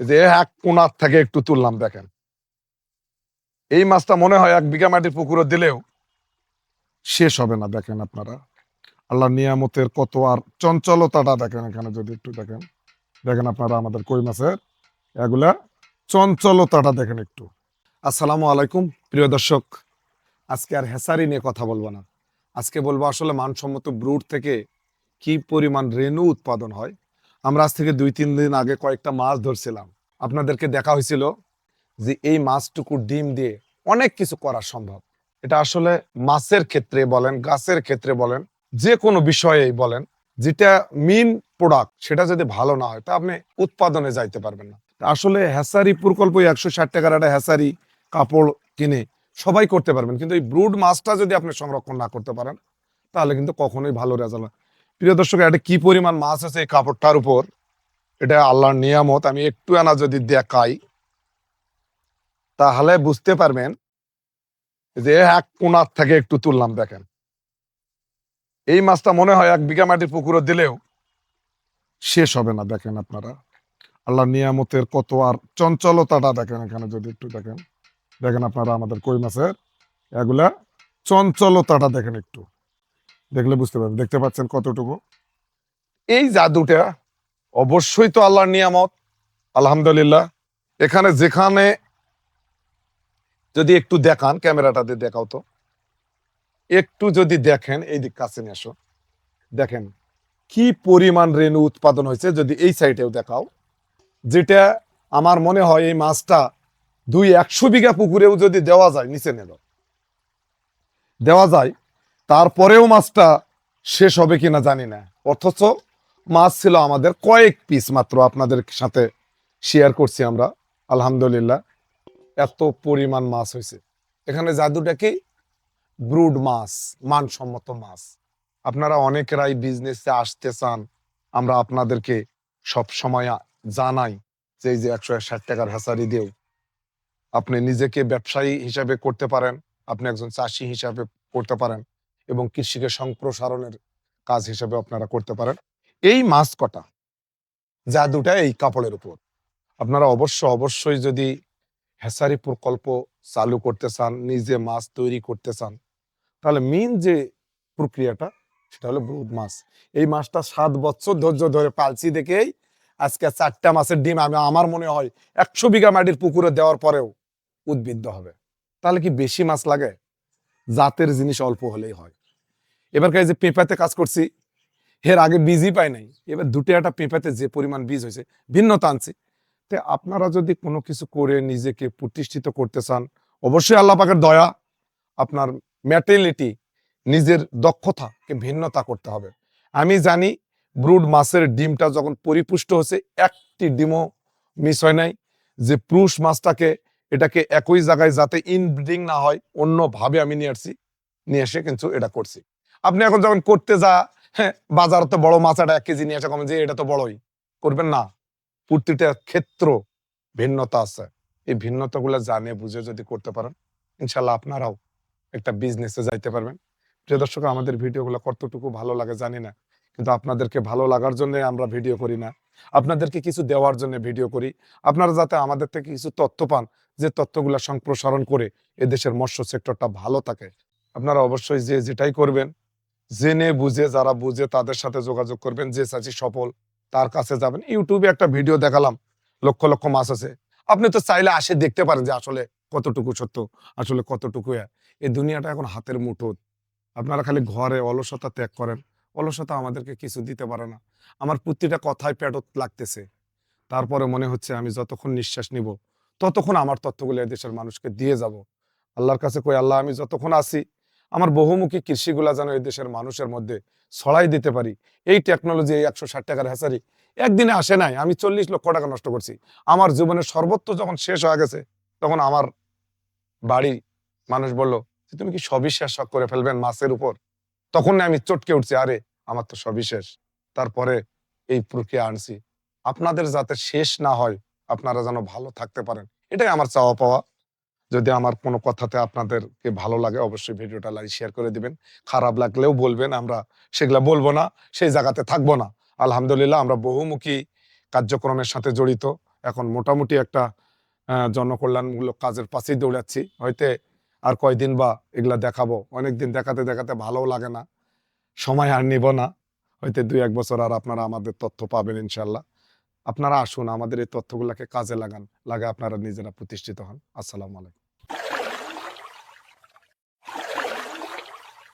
যে এক কোনার থেকে একটু তুললাম, দেখেন। এই মাছটা মনে হয় এক বিঘা মাটির পুকুরে দিলেও শেষ হবে না, দেখেন আপনারা। আল্লাহ নিয়ামতের কত আর চঞ্চলতাটা দেখেন এখানে যদি একটু দেখেন। দেখেন আপনারা আমাদের কই মাছের? এগুলা চঞ্চলতাটা দেখেন একটু। আসসালামু আলাইকুম, প্রিয় দর্শক। আজকে আর হেসারি নিয়ে কথা বলব না। আজকে বলব আসলে মানসম্মত ব্রুট থেকে কি পরিমাণ রেণু উৎপাদন হয় আমরা আজ থেকে দুই, তিন দিন আগে কয়েকটা মাছ ধরছিলাম। আপনাদেরকে দেখা হয়েছিল যে এই মাছটুকু ডিম দিয়ে অনেক কিছু করা সম্ভব। এটা আসলে মাছের ক্ষেত্রে বলেন, গাছের ক্ষেত্রে বলেন যে কোনো বিষয়েই বলেন, যেটা মেন প্রোডাক্ট সেটা যদি ভালো না হয়, তা আপনি উৎপাদনে যাইতে পারবেন না। আসলে হ্যাসারি প্রকল্প একশো ষাট টাকার একটা হ্যাসারি কাপড় কিনে সবাই করতে পারবেন। কিন্তু এই ব্রুড মাছটা যদি আপনি সংরক্ষণ না করতে পারেন, তাহলে কিন্তু কখনোই ভালো রেজাল্ট প্রিয় দর্শক, এটা কি পরিমাণ মাছ আছে এই কাপড়টার উপর? এটা আল্লাহর নিয়ামত, আমি একটু আনা যদি দেখাই, তাহলে বুঝতে পারবেন যে এক কোনার থেকে একটু তুললাম, দেখেন। এই মাছটা মনে হয় এক বিঘা মাটির পুকুরে দিলেও শেষ হবে না, দেখেন আপনারা। আল্লাহর নিয়ামতের কত আর চঞ্চলতাটা দেখেন এখানে যদি একটু দেখেন। দেখেন আপনারা আমাদের কই মাছের? এগুলা চঞ্চলতাটা দেখেন একটু। দেখলে বুঝতে পারবেন দেখতে পাচ্ছেন কতটুকু? এই জাদুটা অবশ্যই তো আল্লাহর নিয়ামত, আলহামদুলিল্লাহ। এখানে যেখানে যদি একটু দেখান ক্যামেরাটাতে দেখাও তো। একটু যদি দেখেন, এই দিক কাছে নিয়ে আসো। দেখেন, কি পরিমাণ রেণু উৎপাদন হয়েছে যদি এই সাইডেও দেখাও। যেটা আমার মনে হয় এই মাছটা দুই একশো বিঘা পুকুরেও যদি দেওয়া যায়, নিচে নেল। দেওয়া যায় তারপরেও মাছটা শেষ হবে কিনা জানি না। অথচ মাছ ছিল আমাদের কয়েক পিস মাত্র আপনাদের সাথে শেয়ার করছি আমরা। আলহামদুলিল্লাহ, এত পরিমাণ মাছ হয়েছে। এখানে জাদুটা কি ব্রুড মাছ, মানসম্মত মাছ। আপনারা অনেকেরাই বিজনেসে আসতে চান, আমরা আপনাদেরকে সব সময় জানাই যে এই যে একশো ষাট টাকার হ্যাসারি দিয়েও। আপনি নিজেকে ব্যবসায়ী হিসাবে করতে পারেন, আপনি একজন চাষি হিসাবে করতে পারেন। এবং কৃষিকে সম্প্রসারণের কাজ হিসেবে আপনারা করতে পারেন। এই মাছ কটা, যা দুটা এই কাপড়ের উপর। আপনারা অবশ্য, অবশ্যই যদি হেসারি প্রকল্প চালু করতে চান, নিজে মাছ তৈরি করতে চান, তাহলে মেন যে প্রক্রিয়াটা, সেটা হলো ব্রুড মাছ। এই মাছটা সাত বছর ধৈর্য ধরে পালছি দেখেই আজকে চারটা মাছের ডিম আমি, আমার মনে হয় একশো বিঘা মাটির পুকুরে দেওয়ার পরেও উদ্বৃদ্ধ হবে। তাহলে কি বেশি মাছ লাগে? জাতের জিনিস অল্প হলেই হয়। এবার এই যে পেঁপাতে কাজ করছি। এর আগে বীজই পাই নাই। এবার দুটো একটা পেঁপাতে যে পরিমাণ বীজ হয়েছে, ভিন্নতা আনছি। তে আপনারা যদি কোনো কিছু করে নিজেকে প্রতিষ্ঠিত করতে চান, অবশ্যই আল্লাহ পাকের দয়া, আপনার ম্যাটেলিটি নিজের দক্ষতাকে ভিন্নতা করতে হবে। আমি জানি ব্রুড মাছের ডিমটা যখন পরিপুষ্ট হচ্ছে একটি ডিমও মিস হয় নাই। যে পুরুষ মাছটাকে এটাকে একই জায়গায় যাতে ইনব্রিডিং না হয়, অন্যভাবে আমি নিয়ে আসছি, নিয়ে এসে কিন্তু এটা করছি। আপনি এখন যখন করতে যা হ্যাঁ বাজারে তো বড় মাছ একটা এক কেজি নিয়ে আসা যে এটা তো বড়ই। করবেন না। প্রতিটা ক্ষেত্র ভিন্নতা আছে। এই ভিন্নতাগুলো জানে, বুঝে যদি করতে পারেন, ইনশাল্লাহ আপনারাও একটা বিজনেসে যাইতে পারবেন। প্রিয় দর্শক, আমাদের ভিডিওগুলো কতটুকু ভালো লাগে জানি না। কিন্তু আপনাদেরকে ভালো লাগার জন্য আমরা ভিডিও করি না। আপনাদেরকে কিছু দেওয়ার জন্য ভিডিও করি। আপনারা যাতে আমাদের থেকে কিছু তথ্য পান, যে তথ্যগুলো সম্প্রসারণ করে এদেশের মৎস্য সেক্টরটা ভালো থাকে। আপনারা অবশ্যই যে যেটাই করবেন, জেনে বুঝে, যারা বুঝে তাদের সাথে যোগাযোগ করবেন, যে চাচি সফল তার কাছে যাবেন। ইউটিউবে একটা ভিডিও দেখালাম, লক্ষ লক্ষ মাছ আছে। আপনি তো চাইলে আসে দেখতে পারেন যে আসলে কতটুকু সত্য, আসলে কতটুকু। এই দুনিয়াটা এখন হাতের মুঠো আপনারা খালি ঘরে অলসতা ত্যাগ করেন। অলসতা আমাদেরকে কিছু দিতে পারে না। আমার প্রতিটা কথায় পেটত লাগতেছে। তারপরে মনে হচ্ছে আমি যতক্ষণ নিঃশ্বাস নিব, ততক্ষণ আমার তথ্যগুলো দেশের মানুষকে দিয়ে যাব। আল্লাহর কাছে কই, আল্লাহ, আমি যতক্ষণ আছি, আমার বহুমুখী কৃষিগুলা যেন এই দেশের মানুষের মধ্যে ছড়াই দিতে পারি। এই টেকনোলজি এই একশো ষাট টাকার হ্যাসারি একদিনে আসে নাই, আমি চল্লিশ লক্ষ টাকা নষ্ট করছি। আমার জীবনের সর্বত্র যখন শেষ হয়ে গেছে, তখন আমার বাড়ি মানুষ বলল, তুমি কি সবিশ্বাস করে ফেলবেন মাছের উপর? তখন আমি চটকে উঠছি, আরে, আমার তো সবিশেষ তারপরে এই প্রক্রিয়া আনছি। আপনাদের যাতে শেষ না হয়, আপনারা যেন ভালো থাকতে পারেন। এটাই আমার চাওয়া পাওয়া। যদি আমার কোনো কথাতে আপনাদেরকে ভালো লাগে, অবশ্যই ভিডিওটা লাইক, শেয়ার করে দিবেন। খারাপ লাগলেও বলবেন, আমরা সেগুলো বলব না, সেই জায়গাতে থাকব না। আলহামদুলিল্লাহ, আমরা বহুমুখী কার্যক্রমের সাথে জড়িত। এখন মোটামুটি একটা জনকল্যাণমূলক কাজের পাশেই দৌড়াচ্ছি। হয়তো আর কয়দিন বা এগুলা দেখাবো। অনেকদিন দেখাতে দেখাতে ভালোও লাগে না। সময় আর নিব না। হয়তো দুই, এক বছর আর আপনারা আমাদের তথ্য পাবেন ইনশাল্লাহ আপনারা আসুন, আমাদের এই তথ্যগুলোকে কাজে লাগান লাগে আপনারা নিজেরা প্রতিষ্ঠিত হন। আসসালামু আলাইকুম।